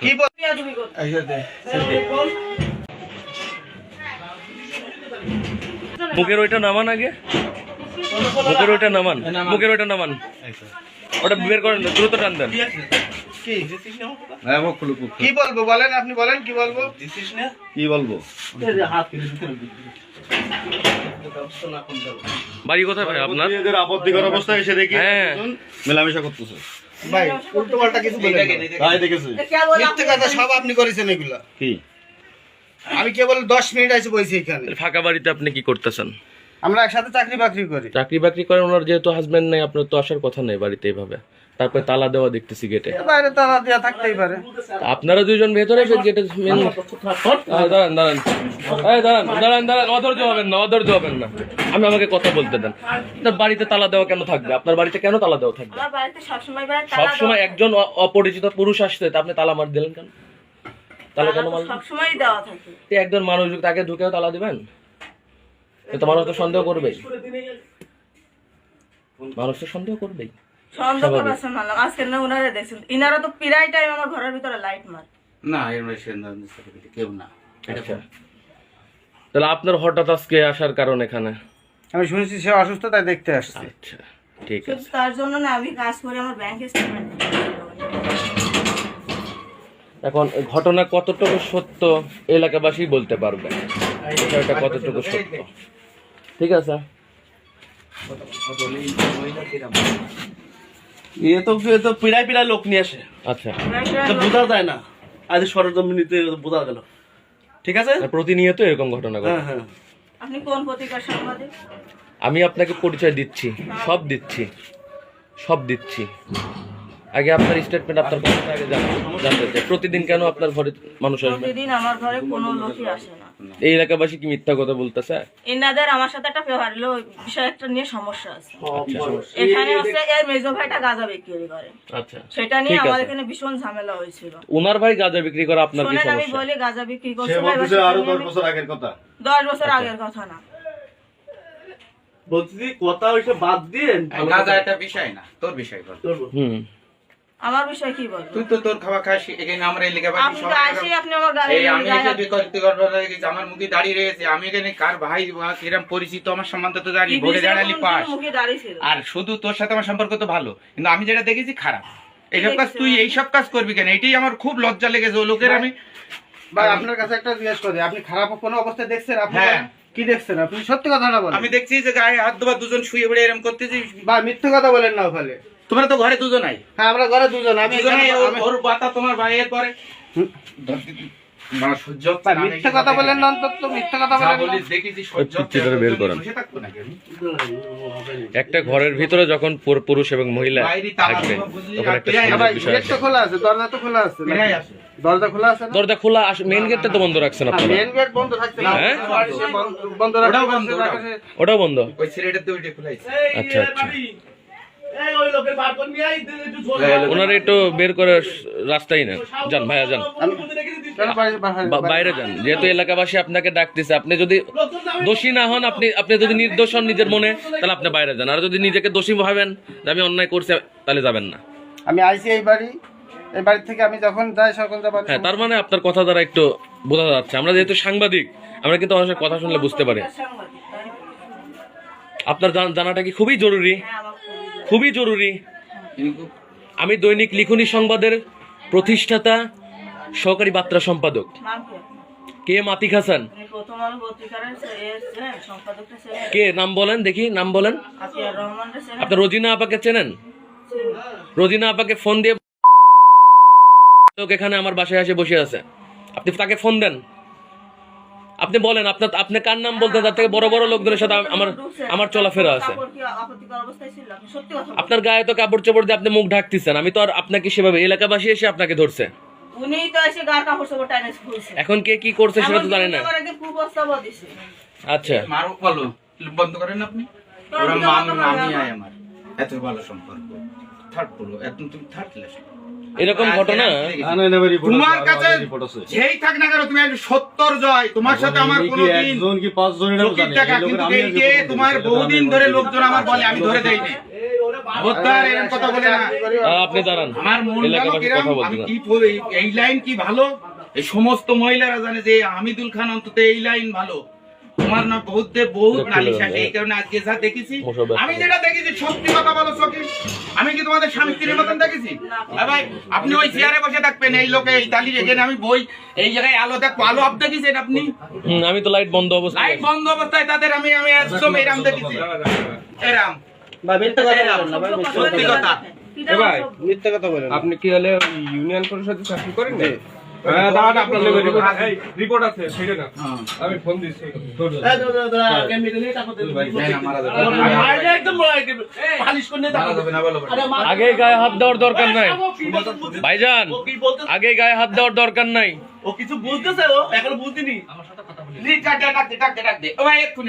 কি বল মুখের ওইটা নামান আগে। মুখের ওইটা নামান। মুখের ওইটা নামান। ওটা বের করেন দ্রুত টান দেন। কি? হ্যাঁ বলব বলেন আপনি বলেন কি বলব? কি বলব? বাড়ি কোথায় ভাই আপনার? আপত্তিকর অবস্থা এসে দেখি। হ্যাঁ। মেলামেশা করতেছে। ভাই উল্টো পাল্টা কিছু বলেন। তাই দেখেছি। মিথ্যে কথা সব আপনি করেছেন এগুলা। কি? আমি কেবল দশ মিনিট আছে বসে এখানে। ফাঁকা বাড়িতে আপনি কি করতেছেন? আমরা একসাথে চাকরি বাকরি করি। চাকরি বাকরি করেন ওনার যেহেতু হাজবেন্ড নাই আপনার তো আসার কথা নেই বাড়িতে এইভাবে তারপরে তালা দেওয়া দেখতেছি গেটে বাইরে তারা দেওয়া থাকতেই পারে। আপনারা দুইজন ভেতরে গেটে দাঁড়ান দাঁড়ান। এই দাঁড়ান দাঁড়ান দাঁড়ান অধৈর্য হবেন না অধৈর্য হবেন না। আমি আমাকে কথা বলতে দেন। আপনার বাড়িতে তালা দেওয়া কেন থাকবে? আপনার বাড়িতে কেন তালা দেওয়া থাকবে? আমার বাড়িতে সবসময় তালা একজন অপরিচিত পুরুষ আসছে তা আপনি তালা মার দিলেন কেন? তালা কেন তালা মারলেন? সবসময় দেওয়া থাকে। তো একজন মানুষ তাকে ঢুকেও তালা দিবেন? এ তো মানুষ তো সন্দেহ করবেই। মানুষ তো সন্দেহ করবেই। সন্দেহ স্বাভাবিক। মানলাম আজকে না উনারা দেখছেন। ইনারা তো প্রায় টাইম আমার ঘরের ভিতরে লাইট মার। না এর মধ্যে কেউ না। এটা আচ্ছা। তাহলে আপনার হঠাৎ আজকে আসার কারণ এখানে? আমি শুনেছি সে অসুস্থ তাই দেখতে আসছে। আচ্ছা ঠিক আছে। তার জন্য না আমি কাজ করে আমার ব্যাংক স্টেটমেন্ট এখন ঘটনা কতটুকু সত্য এলাকাবাসী বলতে পারবে। বিষয়টা কতটুকু সত্য? ঠিক আছে। এ তো পিড়াই লোক নিয়ে আসে। আচ্ছা। তো বোঝা যায় না। আজ সরজমিনিতে বোঝা গেল। ঠিক আছে? প্রতিনিয়ত এরকম ঘটনা ঘটে। হ্যাঁ হ্যাঁ। আপনি কোন পত্রিকার সাংবাদিক? আমি আপনাকে পরিচয় দিচ্ছি। সব দিচ্ছি। সব দিচ্ছি। আগে আপনার স্টেটমেন্ট আপনার কথাটা আগে জানতে চাই। প্রতিদিন কেন আপনার ঘরে মানুষ আসবে? প্রতিদিন আমার ঘরে কোনো লোকই আসে না। এই এলাকাবাসী কি মিথ্যা কথা বলতেছে? ইনাদের আমার সাথে একটা ব্যবহার হলো বিষয় একটা নিয়ে সমস্যা আছে। আচ্ছা এখানে হচ্ছে এর মেজো ভাইটা গাঁজা বিক্রি করে। আচ্ছা সেটা নিয়ে আমার এখানে ভীষণ ঝামেলা হয়েছিল। ওনার ভাই গাঁজা বিক্রি করে আপনার কি শোনেন আমি বলি গাঁজা বিক্রি সেটা আরও নিয়ে দশ আমি- বছর আগের কথা। দশ বছর আগের কথা না। বলছি কথা ওইসব বাদ দিয়ে গাঁজা একটা বিষয় না তোর বিষয় বল। হুম। আমার বিষয় কি বলব তুই তো তোর খাওয়া খাস এখানে আমরা এলাকা আপনি তো আসি আপনি আমার গাড়ি এই আমি এসে বিকল্প আমার মুখে দাঁড়িয়ে রয়েছে আমি এখানে কার ভাই বা কিরম পরিচিত আমার সম্বন্ধে তো জানি দাঁড়ালি পাস। আর শুধু তোর সাথে আমার সম্পর্ক তো ভালো কিন্তু আমি যেটা দেখেছি খারাপ। এইসব কাজ তুই এইসব কাজ করবি কেন? এটাই আমার খুব লজ্জা লেগেছে ও লোকের আমি ভাই আপনার কাছে একটা জিজ্ঞেস করি আপনি খারাপ কোনো অবস্থায় দেখছেন? আপনি হ্যাঁ। কি দেখছেন আপনি? সত্যি কথাটা বলেন। আমি দেখছি যে গায়ে হাত দেওয়া দুজন শুয়ে পড়ে এরকম করতেছি। বা মিথ্যে কথা বলেন না ওখানে। তোমরা তো ঘরে দুজন নাই হ্যাঁ আমরা ঘরে দুজন। আমি দুজনে এখানে- আমি- ওর বাতা তোমার ভাইয়ের পরে। মানে না, মিথ্যে কথা বলেন না। অন্তত মিথ্যে কথা বলেন না। না, বের করেন। একটা ঘরের ভিতরে যখন পুরুষ এবং মহিলা থাকবে তখন একটা গেট তো খোলা আছে দরজা তো খোলা আছে দরজা খোলা আছে দরজা খোলা মেন গেটটা তো বন্ধ রাখছেন আপনারা। গেট বন্ধ থাকছে হ্যাঁ? বন্ধ- ওটাও বন্ধ, ওই তো ওইটা আচ্ছা, আচ্ছা। ওনারা একটু বের করে রাস্তায় নেন। যান ভাইয়া যান। বাইরে যান। যেহেতু এলাকাবাসী আপনাকে ডাকতেছে আপনি যদি দোষী না হন আপনি আপনি যদি নির্দোষ হন নিজের মনে তাহলে আপনি বাইরে যান। আর যদি নিজেকে দোষী ভাবেন যে আমি অন্যায় করছি তাহলে যাবেন না। আমি আইসি এই বাড়ি। এই বাড়ি থেকে আমি যখন যাই সকল যাবার হ্যাঁ তার মানে আপনার কথা দ্বারা একটু বোঝা যাচ্ছে। আমরা যেহেতু সাংবাদিক আমরা কিন্তু মানুষের কথা শুনলে বুঝতে পারি? আপনার জান- জানাটা কি খুবই জরুরি? হ্যাঁ খুবই খুবই জরুরি। আমি দৈনিক লিখনী সংবাদের প্রতিষ্ঠাতা সহকারী বার্তা সম্পাদক। কি? মাতিক হাসান। কে? নাম বলেন দেখি নাম বলেন। আপনার রোজিনা আপাকে চেনেন? রোজিনা আপাকে ফোন দিয়ে লোক এখানে আমার বাসায় এসে বসে আছে। আপনি তাকে ফোন দেন। আপনি বলেন আপনার আপনি কার নাম বলতে তার থেকে বড় বড় লোকদের সাথে আমার আমার চলাফেরা আছে। আপনার গায়ে তো কাপড় চোপড় দিয়ে আপনি মুখ ঢাকতেছেন। আমি তো আর আপনাকে সেভাবে এলাকাবাসী এসে আপনাকে ধরছে। উনিই তো এসে গার কাপড় টাইনে খুলছে এখন কে কি করছে সেটা তো জানি না। আমার একদিন দিছে। আচ্ছা। মারো বলো বন্ধ করেন আপনি? ওরা দিকে মাম মামি আয় আমার। এত ভালো সম্পর্ক। থার্ড পুরো একদম তুমি থার্ড ক্লাস এরকম ঘটনা? তোমার কাছে যেই থাক না কেন তুমি সত্তর জয়। তোমার সাথে আমার কি যে প্রথম তোমার বহুদিন ধরে লোকজন আমার বলে আমি ধরে দেই না খবরদার এরকম কথা বলে না। আপনি দাঁড়ান। আমার মন কথা আমি বলতে কি এই- এই লাইন কি ভালো? এই সমস্ত মহিলারা জানে যে হামিদুল খান অন্তত এই লাইন ভালো। তোমার না বহুত বহুত নালিশ খুলে এই কারণে আজকে যা দেখেছি আমি যেটা দেখেছি সত্যি কথা বলো সকি আমি কি তোমাদের স্বামী স্ত্রীর মতন দেখেছি? ভাই আপনি ওই চেয়ারে বসে থাকবেন এই লোকে এই তালি এখানে আমি বই এই জায়গায় আলো দেখব আলো আপ দেখেছেন আপনি? আমি তো লাইট বন্ধ অবস্থায় লাইট বন্ধ অবস্থায় তাদের আমি আমি একদম এরাম দেখেছি। এরাম। আপনি কি হলে ইউনিয়ন পরিষদে চাকরি করেন রিপোর্ট আছে। আমি ফোন দিচ্ছি আগে গায়ে হাত দেওয়ার দরকার নাই। ও ভাইজান ও কি বলতেছে? আগে গায়ে হাত দেওয়ার দরকার নাই। ও কিছু বুঝতেছে ও? এখনও বুঝিনি ডাক দে ডাক দে ডাক দে ডাক দে। ও ভাই এক্ষুনি।